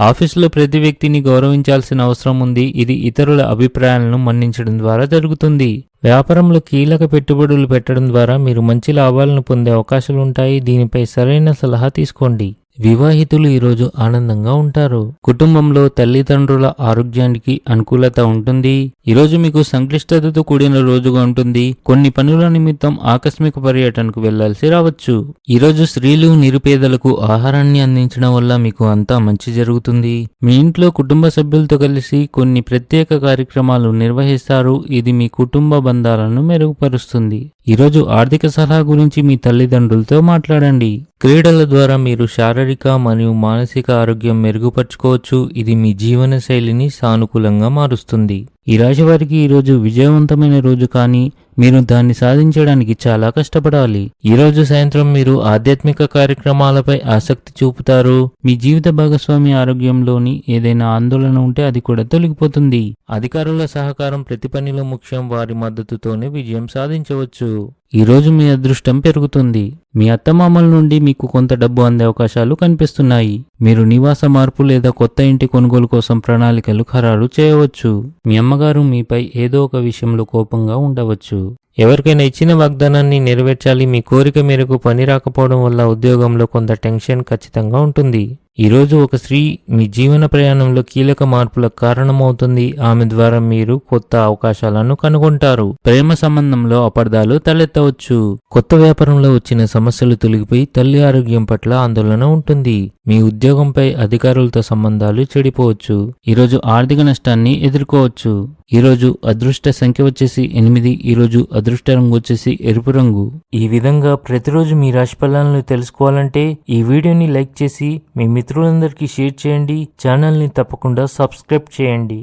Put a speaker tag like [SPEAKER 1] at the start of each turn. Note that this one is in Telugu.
[SPEAKER 1] ఆఫీసులో ప్రతి వ్యక్తిని గౌరవించాల్సిన అవసరం ఉంది. ఇది ఇతరుల అభిప్రాయాలను మన్నించడం ద్వారా జరుగుతుంది. వ్యాపారంలో కీలక పెట్టుబడులు పెట్టడం ద్వారా మీరు మంచి లాభాలను పొందే అవకాశాలు ఉంటాయి దీనిపై సరైన సలహా తీసుకోండి. వివాహితులు ఈరోజు ఆనందంగా ఉంటారు. కుటుంబంలో తల్లిదండ్రుల ఆరోగ్యానికి అనుకూలత ఉంటుంది. ఈరోజు మీకు సంక్లిష్టతతో కూడిన రోజుగా ఉంటుంది. కొన్ని పనుల నిమిత్తం ఆకస్మిక పర్యటనకు వెళ్ళాల్సి రావచ్చు. ఈరోజు స్త్రీలు నిరుపేదలకు ఆహారాన్ని అందించడం వల్ల మీకు అంతా మంచి జరుగుతుంది. మీ ఇంట్లో కుటుంబ సభ్యులతో కలిసి కొన్ని ప్రత్యేక కార్యక్రమాలు నిర్వహిస్తారు. ఇది మీ కుటుంబ బంధాలను మెరుగుపరుస్తుంది. ఈరోజు ఆర్థిక సలహా గురించి మీ తల్లిదండ్రులతో మాట్లాడండి. క్రీడల ద్వారా మీరు శారీరక మరియు మానసిక ఆరోగ్యం మెరుగుపరుచుకోవచ్చు. ఇది మీ జీవన శైలిని సానుకూలంగా మారుస్తుంది. ఈ రాశి వారికి ఈరోజు విజయవంతమైన రోజు కానీ మీరు దాన్ని సాధించడానికి చాలా కష్టపడాలి. ఈ రోజు సాయంత్రం మీరు ఆధ్యాత్మిక కార్యక్రమాలపై ఆసక్తి చూపుతారు. మీ జీవిత భాగస్వామి ఆరోగ్యంలోని ఏదైనా ఆందోళన ఉంటే అది కూడా తొలగిపోతుంది. అధికారుల సహకారం ప్రతి పనిలో ముఖ్యం. వారి మద్దతుతోనే విజయం సాధించవచ్చు. ఈరోజు మీ అదృష్టం పెరుగుతుంది. మీ అత్తమామల నుండి మీకు కొంత డబ్బు అందే అవకాశాలు కనిపిస్తున్నాయి. మీరు నివాస మార్పు లేదా కొత్త ఇంటి కొనుగోలు కోసం ప్రణాళికలు ఖరారు చేయవచ్చు. మీ అమ్మగారు మీపై ఏదో ఒక విషయంలో కోపంగా ఉండవచ్చు. ఎవరికైనా ఇచ్చిన వాగ్దానాన్ని నెరవేర్చాలి మీ కోరిక మేరకు పని రాకపోవడం వల్ల ఉద్యోగంలో కొంత టెన్షన్ ఖచ్చితంగా ఉంటుంది. ఈరోజు ఒక స్త్రీ మీ జీవన ప్రయాణంలో కీలక మార్పులకు కారణమవుతుంది. ఆమె ద్వారా మీరు కొత్త అవకాశాలను కనుగొంటారు. ప్రేమ సంబంధంలో అపార్థాలు తలెత్తవచ్చు. కొత్త వ్యాపారంలో వచ్చిన సమస్యలు తొలగిపోయి తల్లి ఆరోగ్యం పట్ల ఆందోళన ఉంటుంది. మీ ఉద్యోగంపై అధికారులతో సంబంధాలు చెడిపోవచ్చు. ఈరోజు ఆర్థిక నష్టాన్ని ఎదుర్కోవచ్చు. ఈరోజు అదృష్ట సంఖ్య వచ్చేసి ఎనిమిది. ఈరోజు అదృష్ట రంగు వచ్చేసి ఎరుపు రంగు. ఈ విధంగా ప్రతిరోజు మీ రాశి ఫలాలను తెలుసుకోవాలంటే ఈ వీడియోని లైక్ చేసి మీ మిత్రులందరికీ షేర్ చేయండి. ఛానల్ని తప్పకుండా సబ్స్క్రైబ్ చేయండి.